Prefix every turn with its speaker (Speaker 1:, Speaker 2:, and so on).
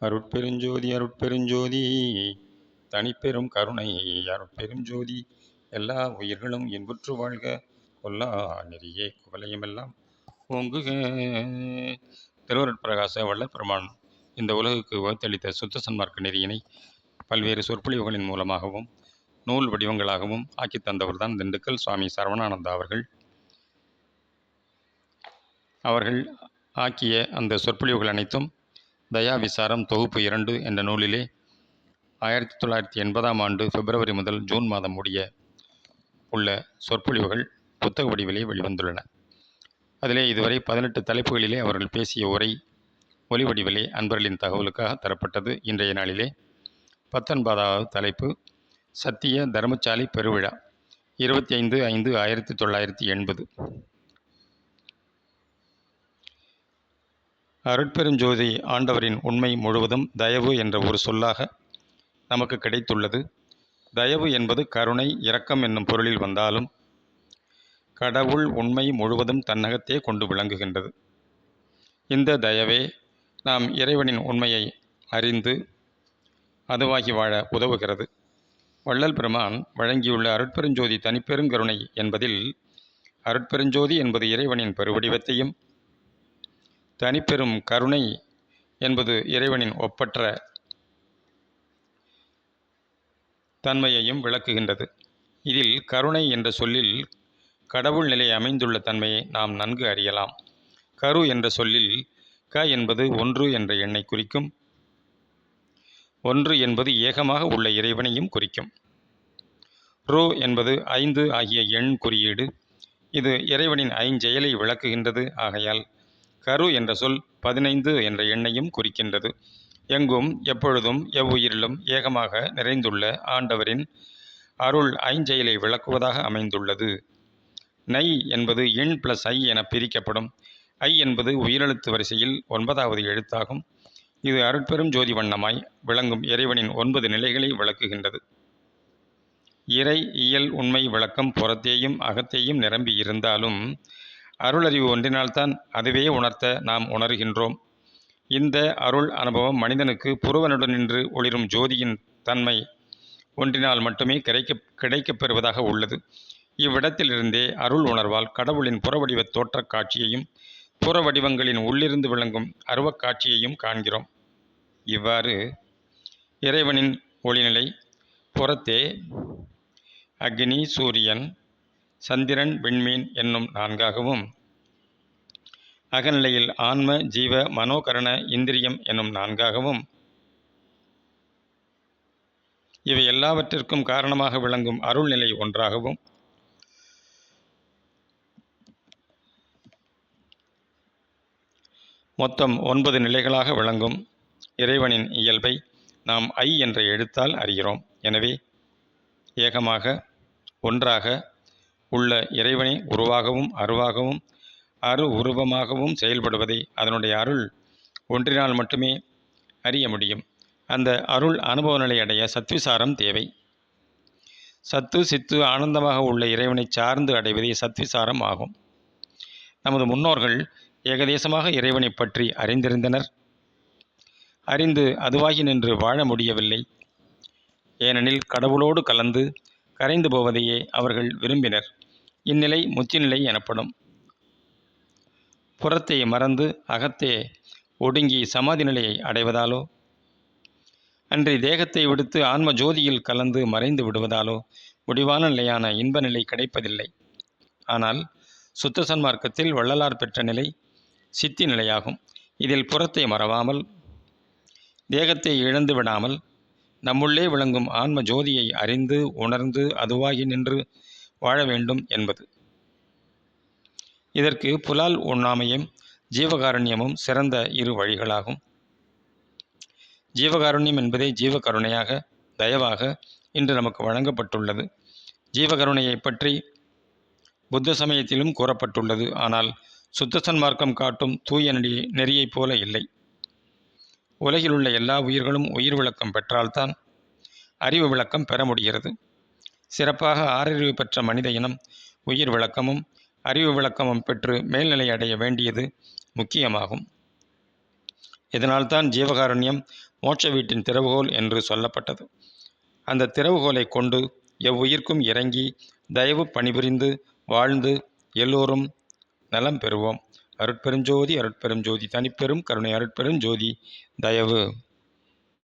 Speaker 1: அருட்பெருஞ்சோதி அருட்பெருஞ்சோதி தனிப்பெரும் கருணை அருட்பெருஞ்சோதி எல்லா உயிர்களும் இன்புற்று வாழ்க. கொல்லா நெறியே குவலையுமெல்லாம் ஓங்குக. திருவருட்பிரகாச வல்லப்பெருமான் இந்த உலகுக்கு வகுத்தளித்த சுத்த சன்மார்க்க நெறியினை பல்வேறு சொற்பொழிவுகளின் மூலமாகவும் நூல் வடிவங்களாகவும் ஆக்கி தந்தவர்தான் திண்டுக்கல் சுவாமி சரவணானந்தா அவர்கள். அவர்கள் ஆக்கிய அந்த சொற்பொழிவுகள் அனைத்தும் தயா விசாரம் தொகுப்பு இரண்டு என்ற நூலிலே ஆயிரத்தி தொள்ளாயிரத்தி எண்பதாம் ஆண்டு பிப்ரவரி முதல் ஜூன் மாதம் முடிய உள்ள சொற்பொழிவுகள் புத்தக வடிவிலே வெளிவந்துள்ளன. அதிலே இதுவரை பதினெட்டு தலைப்புகளிலே அவர்கள் பேசிய உரை ஒலி வடிவிலே அன்பர்களின் தகவலுக்காக தரப்பட்டது. இன்றைய நாளிலே பத்தொன்பதாவது தலைப்பு சத்திய தர்மசாலை பெருவிழா இருபத்தி ஐந்து ஐந்து ஆயிரத்தி தொள்ளாயிரத்தி எண்பது. அருட்பெருஞ்சோதி ஆண்டவரின் உண்மை முழுவதும் தயவு என்ற ஒரு சொல்லாக நமக்கு கிடைத்துள்ளது. தயவு என்பது கருணை இரக்கம் என்னும் பொருளில் வந்தாலும் கடவுள் உண்மை முழுவதும் தன்னகத்தே கொண்டு விளங்குகின்றது. இந்த தயவே நாம் இறைவனின் உண்மையை அறிந்து அதுவாகி வாழ உதவுகிறது. வள்ளல் பெருமான் வழங்கியுள்ள அருட்பெருஞ்சோதி தனிப்பெருங்கருணை என்பதில் அருட்பெருஞ்சோதி என்பது இறைவனின் பெருவடிவத்தையும் தனிப்பெரும் கருணை என்பது இறைவனின் ஒப்பற்ற தன்மையையும் விளக்குகின்றது. இதில் கருணை என்ற சொல்லில் கடவுள் நிலை அமைந்துள்ள தன்மையை நாம் நன்கு அறியலாம். கரு என்ற சொல்லில் க என்பது ஒன்று என்ற எண்ணை குறிக்கும். ஒன்று என்பது ஏகமாக உள்ள இறைவனையும் குறிக்கும். ரோ என்பது ஐந்து ஆகிய எண் குறியீடு. இது இறைவனின் ஐஞ்செயலை விளக்குகின்றது. ஆகையால் கரு என்ற சொல் பதினைந்து என்ற எண்ணையும் குறிக்கின்றது. எங்கும் எப்பொழுதும் எவ்வுயிரிலும் ஏகமாக நிறைந்துள்ள ஆண்டவரின் அருள் ஐஞ்செயலை விளக்குவதாக அமைந்துள்ளது. நை என்பது எண் பிளஸ் ஐ என பிரிக்கப்படும். ஐ என்பது உயிரெழுத்து வரிசையில் ஒன்பதாவது எழுத்தாகும். இது அருட்பெரும் ஜோதி வண்ணமாய் விளங்கும் இறைவனின் ஒன்பது நிலைகளை விளக்குகின்றது. இறை இயல் உண்மை விளக்கம் புறத்தேயும் அகத்தேயும் நிரம்பி இருந்தாலும் அருளறிவு ஒன்றினால்தான் அதுவே உணர்த்த நாம் உணர்கின்றோம். இந்த அருள் அனுபவம் மனிதனுக்கு புருவனுடன் நின்று ஒளிரும் ஜோதியின் தன்மை ஒன்றினால் மட்டுமே கிடைக்க கிடைக்கப் பெறுவதாக உள்ளது. இவ்விடத்திலிருந்தே அருள் உணர்வால் கடவுளின் புறவடிவ தோற்றக் காட்சியையும் புற வடிவங்களின் உள்ளிருந்து விளங்கும் அருவக் காட்சியையும் காண்கிறோம். இவ்வாறு இறைவனின் ஒளிநிலை புறத்தே அக்னி சூரியன் சந்திரன் விண்மீன் என்னும் நான்காகவும் அகநிலையில் ஆன்ம ஜீவ மனோகரண இந்திரியம் என்னும் நான்காகவும் இவை எல்லாவற்றிற்கும் காரணமாக விளங்கும் அருள்நிலை ஒன்றாகவும் மொத்தம் ஒன்பது நிலைகளாக விளங்கும் இறைவனின் இயல்பை நாம் ஐ என்ற எழுத்தால் அறிகிறோம். எனவே ஏகமாக ஒன்றாக உள்ள இறைவனை உருவாகவும் அருவாகவும் அரு உருவமாகவும் செயல்படுவதை அதனுடைய அருள் ஒன்றினால் மட்டுமே அறிய முடியும். அந்த அருள் அனுபவ நிலை அடைய சத்விசாரம் தேவை. சத்து சித்து ஆனந்தமாக உள்ள இறைவனை சார்ந்து அடைவதே சத்விசாரம் ஆகும். நமது முன்னோர்கள் ஏகதேசமாக இறைவனை பற்றி அறிந்திருந்தனர். அறிந்து அதுவாகி நின்று வாழ முடியவில்லை. ஏனெனில் கடவுளோடு கலந்து கரைந்து போவதையே அவர்கள் விரும்பினர். இந்நிலை முத்திநிலை எனப்படும். புறத்தை மறந்து அகத்தே ஒடுங்கி சமாதி நிலையை அடைவதாலோ? அன்றி தேகத்தை விடுத்து ஆன்ம ஜோதியில் கலந்து மறைந்து விடுவதாலோ? முடிவான நிலையான இன்ப நிலை கிடைப்பதில்லை. ஆனால் சுத்த சன்மார்க்கத்தில் வள்ளலார் பெற்ற நிலை சித்தி நிலையாகும். இதில் புறத்தை மறவாமல் தேகத்தை இழந்து விடாமல் நம்முள்ளே விளங்கும் ஆன்ம ஜோதியை அறிந்து உணர்ந்து அதுவாகி நின்று வாழ வேண்டும் என்பது. இதற்கு புலால் உண்ணாமையும் ஜீவகாருண்யமும் சிறந்த இரு வழிகளாகும். ஜீவகாருண்யம் என்பதே ஜீவகருணையாக தயவாக இன்று நமக்கு வழங்கப்பட்டுள்ளது. ஜீவகருணையை பற்றி புத்த சமயத்திலும் கூறப்பட்டுள்ளது. ஆனால் சுத்த சன்மார்க்கம் காட்டும் தூய நெறி நெறியைப் போல இல்லை. உலகிலுள்ள எல்லா உயிர்களும் உயிர் விளக்கம் பெற்றால்தான் அறிவு விளக்கம் பெற முடிகிறது. சிறப்பாக ஆறறிவு பெற்ற மனித இனம் உயிர் விளக்கமும் அறிவு விளக்கமும் பெற்று மேல்நிலை அடைய வேண்டியது முக்கியமாகும். இதனால்தான் ஜீவகாருண்யம் மோட்ச வீட்டின் திறவுகோல் என்று சொல்லப்பட்டது. அந்த திறவுகோலை கொண்டு எவ்வுயிர்க்கும் இறங்கி தயவு பணிபுரிந்து வாழ்ந்து எல்லோரும் நலம் பெறுவோம். அருட்பெருஞ்சோதி அருட்பெருஞ்சோதி தனிப்பெரும் கருணை அருட்பெருஞ்சோதி தயவு.